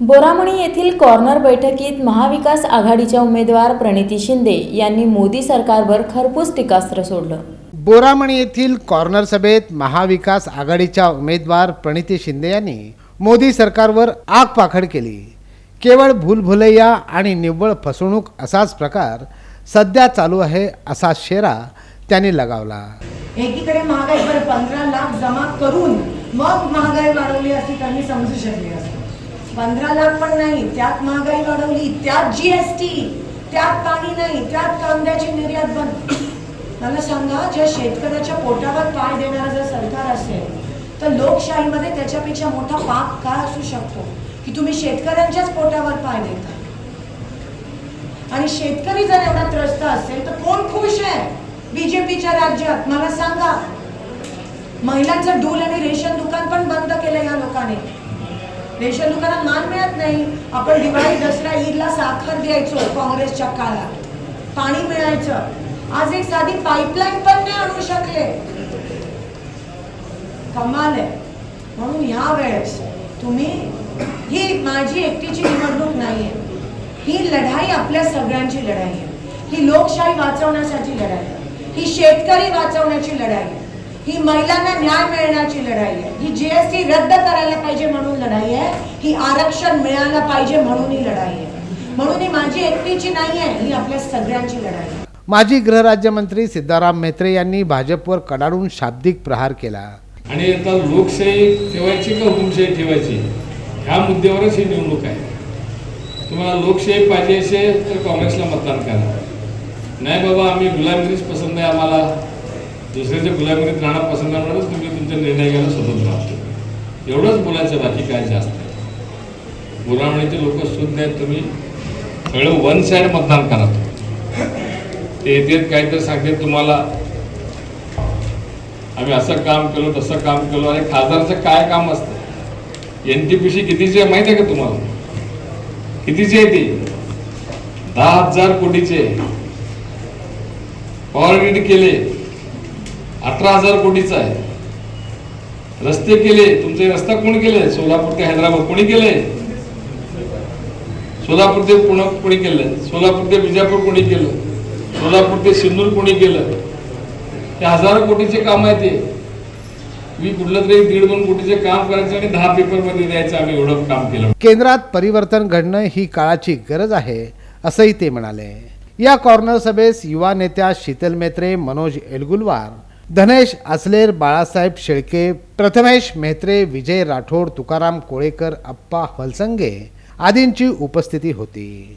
बोरामणी येथील कॉर्नर बैठकीत महाविकास आघाडीच्या उमेदवार प्रणिती शिंदे यांनी मोदी सरकारवर खरपूस टीकास्त्र सोडलं. बोरामणी येथील कॉर्नर सभेत महाविकास आघाडीच्या उमेदवार प्रणिती शिंदे यांनी मोदी सरकारवर आग पाखड केली. केवळ भूलभुलैया आणि निव्वळ फसवणूक असाच प्रकार सध्या चालू आहे असा शेरा त्यांनी लगावला. एकीकडे महागाई बरं पंधरा लाख जमा करून मग महागाई वाढवली तर मी समजू शकले असते. पंधरा लाख पण नाही त्यात महागाई वाढवली त्यात जीएसटी त्यात पाणी नाही त्यात कांद्याची निर्यात बंद. मला सांगा ज्या शेतकऱ्याच्या पोटावर पाय देणारं जर सरकार असेल तर लोकशाहीमध्ये त्याच्यापेक्षा मोठा पाप काय असू शकतो? की तुम्ही शेतकऱ्यांच्याच पोटावर पाय देता? आणि शेतकरी जर एवढा त्रस्त असेल तर कोण खुश आहे? बीजेपीच्या राज्यात. मला सांगा. महिलांचं डूल आणि रेशन दुकान पण बंद केलं या लोकांनी. रेशन दुकानात मान मिळत नाही. आपण दिवाळी दसरा ईदला साखर द्यायचो काँग्रेसच्या काळात. पाणी मिळायचं. आज एक साधी पाईपलाईन पण नाही आणू शकले. कमाल आहे. म्हणून ह्या वेळेस तुम्ही ही माझी एकटीची निवडणूक नाहीये. ही लढाई आपल्या सगळ्यांची लढाई आहे. ही लोकशाही वाचवण्यासाठी लढाई आहे. ही शेतकरी वाचवण्याची लढाई आहे. ही महिलांना न्याय मिळणार लढाई आहे. ही जीएसटी रद्द करायला पाहिजे म्हणून लढाई आहे. ही आरक्षण मिळायला पाहिजे म्हणून ही लढाई आहे. म्हणून ही माझी एकटीची नाही आहे ही आपल्या सगळ्यांची लढाई आहे. माजी गृहराज्यमंत्री सिद्धाराम म्हेत्रे यांनी भाजपवर कडाडून शाब्दिक प्रहार केला. आणि आता लोकशाही ठेवायची का हुकुमशाही ठेवायची? ह्या मुद्द्यावरच ही निवडणूक आहे. तुम्हाला लोकशाही पाहिजे असेल तर काँग्रेसला मतदान करा. नाही बाबा आम्ही गुलामगिरीच पसंत आहे आम्हाला. दुसऱ्याच्या गुलामगिरीत राहणं पसंत करणारच म्हणूनच तुम्ही तुमचा निर्णय घ्यायला स्वतंत्र आहात. एवढंच बोलायचं बाकी काय जास्त आहे गुलामणीचे लोक शुद्ध आहेत तुम्ही. सगळं वन साईड मतदान करा ते येतात काहीतरी सांगते तुम्हाला. आम्ही असं काम केलो तसं काम केलो. आणि खासदारचं काय काम असतं? एन टी पी सी कितीची आहे माहिती आहे का तुम्हाला? कितीची आहे ती? दहा हजार कोटीचे पॉवर ग्रीड केले. अठरा हजार कोटीचं आहे. रस्ते केले तुमचे रस्ता कोणी केले? सोलापूर ते हैदराबाद कोणी केले? सोलापूर ते पुणे कोणी केलं? सोलापूर ते विजापूर कोणी केलं? सोलापूर ते सिंदूर कोणी केलं? ते हजारो कोटीचे काम आहे ते. मी कुठलं तरी दीड दोन कोटीचे काम करायचं आणि दहा पेपरमध्ये द्यायचं आम्ही एवढं काम केलं. केंद्रात परिवर्तन घडणं ही काळाची गरज आहे असंही ते म्हणाले. या कॉर्नर सभेस युवा नेत्या शीतल मेत्रे मनोज एलगुलवार धनेश असलेर बाळासाहेब शेळके प्रथमेश मेहत्रे विजय राठोड तुकाराम कोळेकर अप्पा हलसंगे आदींची उपस्थिती होती.